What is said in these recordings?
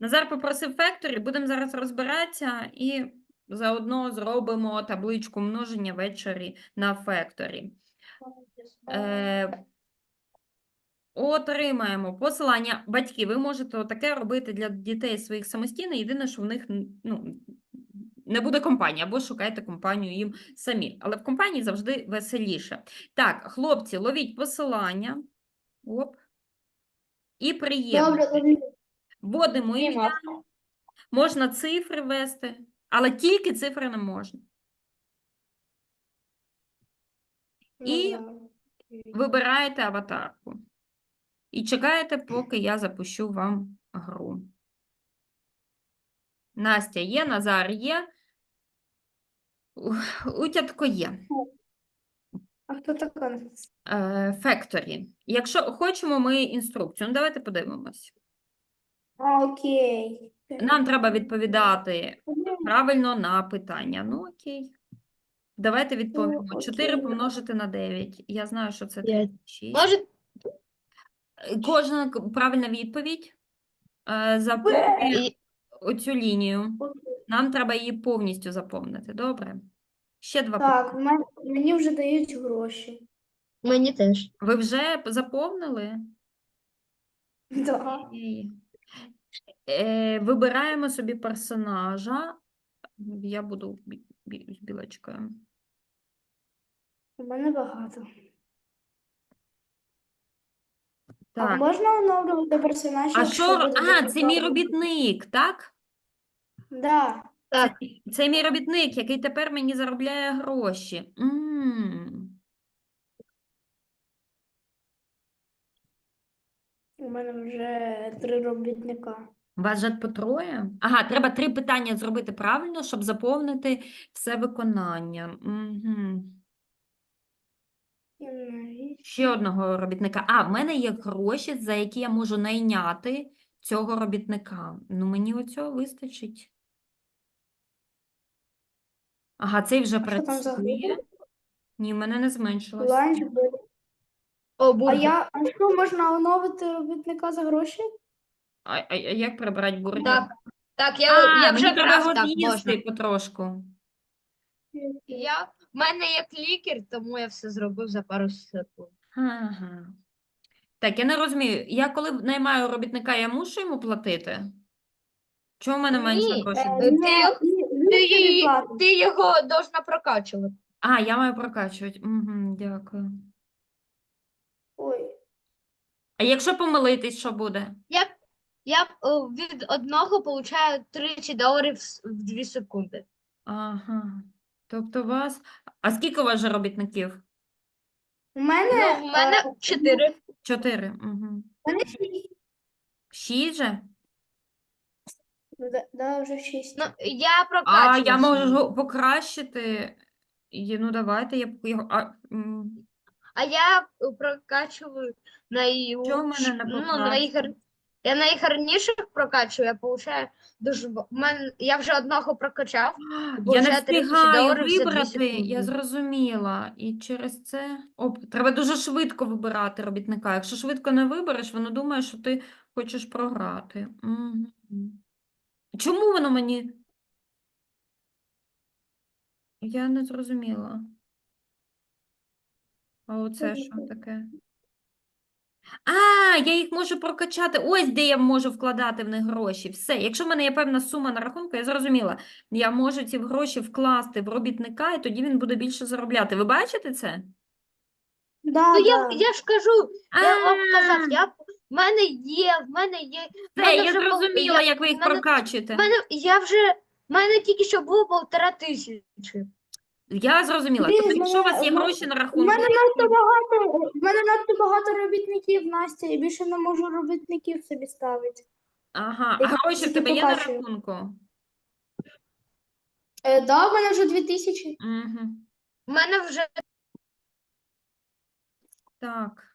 Назар попросив фекторі, будемо зараз розбиратися і заодно зробимо табличку множення ввечері на фекторі. Е, Отримаємо посилання. Батьки, ви можете таке робити для дітей своїх самостійно. Єдине, що в них ну, не буде компанії, або шукайте компанію їм самі. Але в компанії завжди веселіше. Так, хлопці, ловіть посилання. Оп. І приємно. Вводимо ім'я, можна цифри ввести, але тільки цифри не можна. І Ну, Вибираєте аватарку. І чекаєте, поки я запущу вам гру. Настя є, Назар є. Утятко є. А хто така? Е, Factory. Якщо хочемо ми інструкцію, ну давайте подивимось. А, окей. Нам треба відповідати правильно на питання. Ну, окей. Давайте відповімо. 4 окей. помножити на 9. Я знаю, що це П'ять. 36. Може, Е, Кожна к- правильна відповідь. Е, Заповнює оцю лінію. Нам треба її повністю заповнити. Добре. Ще два Так, питання. мен- мені вже дають гроші. мені теж. Ви вже заповнили? Да. Окей. Е, вибираємо собі персонажа. Я буду бі- бі- з білочкою. У мене багато. А Так. можна оновлювати персонажів? А що? буде А, це мій робітник, так? Да. Так, Це мій робітник, який тепер мені заробляє гроші. М. У мене вже три робітника. Вас же по троє? Ага, треба три питання зробити правильно, щоб заповнити все виконання. Угу. І навіть- Ще одного робітника. А, в мене є гроші, за які я можу найняти цього робітника. Ну, мені оцього вистачить. Ага, цей вже А що там за працює. Ні, в мене не зменшилось. Ланч буде. о, А бургер. я, а що можна оновити робітника за гроші? А, а, а як прибрати бургер? Так, так, я, А, я вже мені треба брав, його так, потрошку. Я, в мене як лікар, тому я все зробив за пару секунд. Ага. Так, я не розумію. Я коли наймаю робітника, я мушу йому платити? Чому в мене менше Ні, грошей? Е. Ти ні, він Ти, її- ти його должна прокачувати. А, я маю прокачувати. Угу, дякую. Ой. А якщо помилитись, що буде? Я, я о, від одного получаю 30 доларів с- в 2 секунди. Ага. Тобто у вас. А скільки у вас же робітників? У мене, Ну, в мене е, 4. Чотири. Угу. у мене шість. Шість же? Да, да, вже шість. Ну, я А, я можу покращити. Є, Ну, давайте я його. А, м, А я е, прокачую найу... Чого в мене не ну, покращено? найгар... Я найгарніших прокачую, я получаю дуже... ба- в Мен... Я вже одного прокачав. Я не получаю 30 встигаю доларів за дві вибрати, я секунди. зрозуміла. І через це. Оп, треба дуже швидко вибирати робітника. Якщо швидко не вибереш, воно думає, що ти хочеш програти. Мгм. Чому воно мені? Я не зрозуміла. А оце що таке? А, я їх можу прокачати. Ось де я можу вкладати в них гроші. Все. Якщо в мене є певна сума на рахунку, я зрозуміла. Я можу ці гроші вкласти в робітника, і тоді він буде більше заробляти. Ви бачите це? Да, Ну, я, да. я ж кажу, я вам казав, я... в мене є, в мене є. в Все, мене я вже пол- зрозуміла, я- як ви їх в мене- прокачуєте. В мене, я вже, в мене тільки що було полтора тисячі. Я зрозуміла. Блін, Тобто, якщо у вас є мене- гроші на У рахунку, мене надто багато, в мене надто багато робітників, Настя, і більше не можу робітників собі ставити. ага, а я гроші в тільки тебе є на покачую. рахунку? Е, да, в мене вже дві тисячі. Угу. В мене вже Так.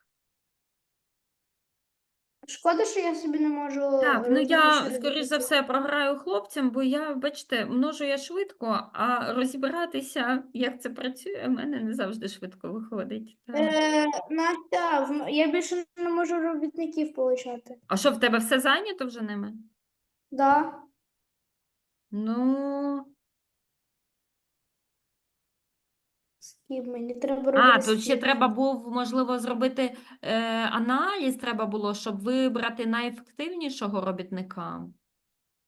Шкода, що я собі не можу. Так, ну я, скоріш за все, програю хлопцям, бо я, бачите, множу я швидко, а розібратися, як це працює, в мене не завжди швидко виходить. Так. Е, Настя, в я більше не можу робітників получати. А що, в тебе все зайнято вже ними? Да. Ну, З мені треба а, робити тут ще скіп. треба був, можливо, зробити е, аналіз треба було, щоб вибрати найефективнішого робітника.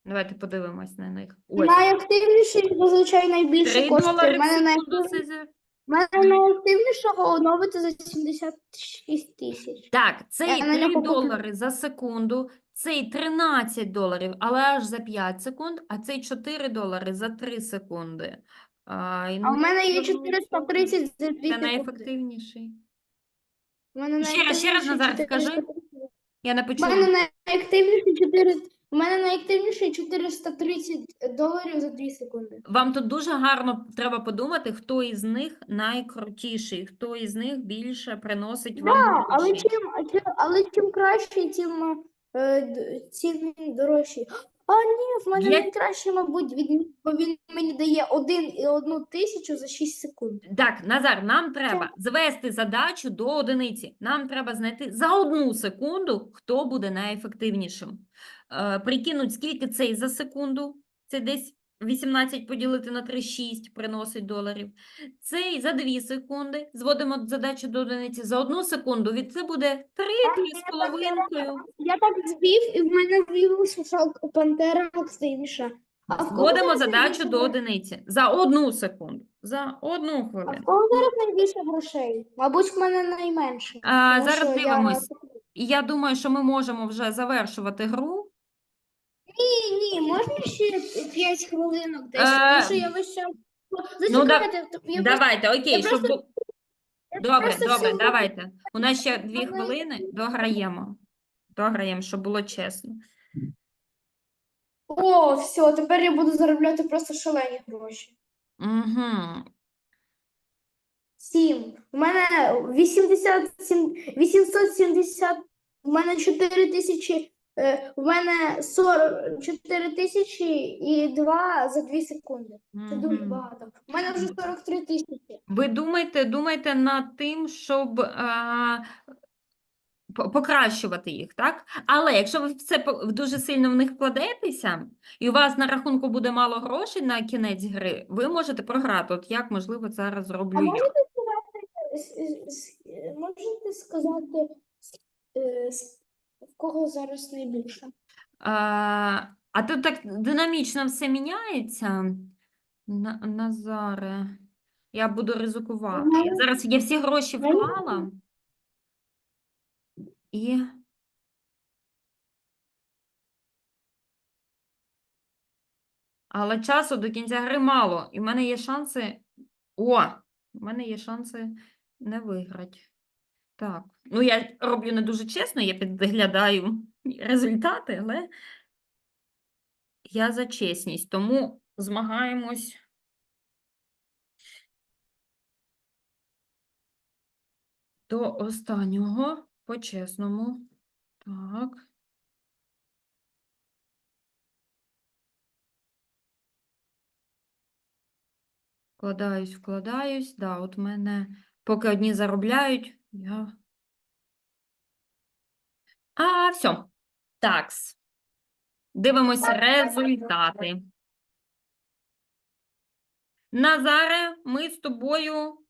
Давайте подивимось на них. Ось, Найактивніший зазвичай найбільше 3 коштує. долари У в мене, секунду, в мене найактивнішого оновити за 76 тисяч. Так, цей на 3 нього куплю. долари за секунду, цей 13 доларів, але аж за 5 секунд, а цей 4 долари за 3 секунди. А, і, А ну, мене є ну, 430 за 2 Це секунди. найефективніший. У мене Ще раз, ще раз, найактивніший Назар, скажи. 430. Я не У почула. мене найактивніший 4... У мене найактивніший 430 доларів за 2 секунди. Вам тут дуже гарно треба подумати, хто із них найкрутіший, хто із них більше приносить вам Да, але грошей. чим, а чим- але чим краще, тим е, д- він дорожчий. А ні, в мене Є- найкраще, мабуть, від бо він мені дає один і одну тисячу за 6 секунд. Так, Назар, нам треба звести задачу до одиниці. Нам треба знайти за одну секунду, хто буде найефективнішим. Е, прикинуть, скільки цей за секунду. Це десь 18 поділити на 3, 6 приносить доларів. Цей за 2 секунди. Зводимо задачу до одиниці. За одну секунду від це буде 3, 3 з половинкою. Я так збив, і в мене виявилося, що пантера активніша. А в кого Зводимо задачу до одиниці. За одну секунду. За одну А в хвилину. кого зараз найбільше грошей? Мабуть, в мене найменше. А, тому зараз що я- дивимось. Я думаю, що ми можемо вже завершувати гру. Ні, ні, можна ще 5 хвилинок десь, Е, тому що я весь час... ну, да- Зачекайте, то я Давайте, окей, я щоб... просто- бу- Добре, просто добре, давайте. У нас ще дві хвилини, дограємо. Дограємо, щоб було чесно. О, все, тепер я буду заробляти просто шалені гроші. Угу. Сім. У мене 87, 870, у мене 4 тисячі, е, у мене 44 тисячі і 2 за 2 секунди. Це дуже багато. У мене вже 43 тисячі. Ви думайте, думайте над тим, щоб а, по- покращувати їх, так? Але якщо ви в це по- дуже сильно в них вкладаєтеся, і у вас на рахунку буде мало грошей на кінець гри, ви можете програти. От як, можливо, зараз А я. можете сказати, с- с- е, можете сказати, с- е, с- в кого зараз найбільше? А, а тут так динамічно все міняється. На, Назаре, я буду ризикувати. Я зараз я всі гроші вклала. І... Але часу до кінця гри мало. І в мене є шанси. О! У мене є шанси не виграти. Так. Ну, я роблю не дуже чесно, я підглядаю результати, але я за чесність, тому змагаємось. До останнього по-чесному. Так. Вкладаюсь, вкладаюсь. Да, от мене, поки одні заробляють, я. А, все. Такс. Дивимося результати. Назаре, ми з тобою.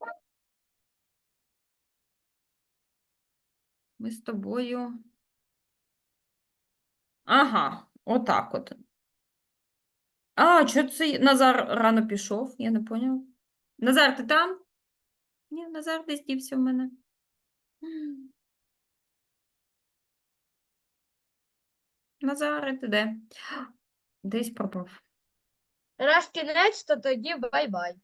Ми з тобою. Ага, отак от. А, що це Назар рано пішов? Я не поняв. Назар, ти там? Ні, Назар десь дівся в мене. М. Назаре, ти де? Десь пропав. Раз кінець, то тоді бай-бай.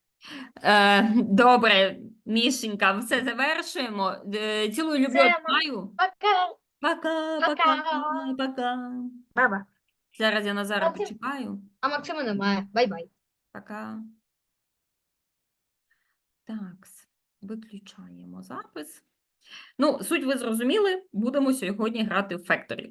Е, добре, Мішенька, все завершуємо. Е, Цілую, люблю, Це, обіймаю. Пока. Пока, Пока. пока, пока. Баба. Зараз я Назара Максим. почекаю. А Максима немає. Бай-бай. Пока. Так, виключаємо запис. Ну, суть ви зрозуміли, будемо сьогодні грати в Factory.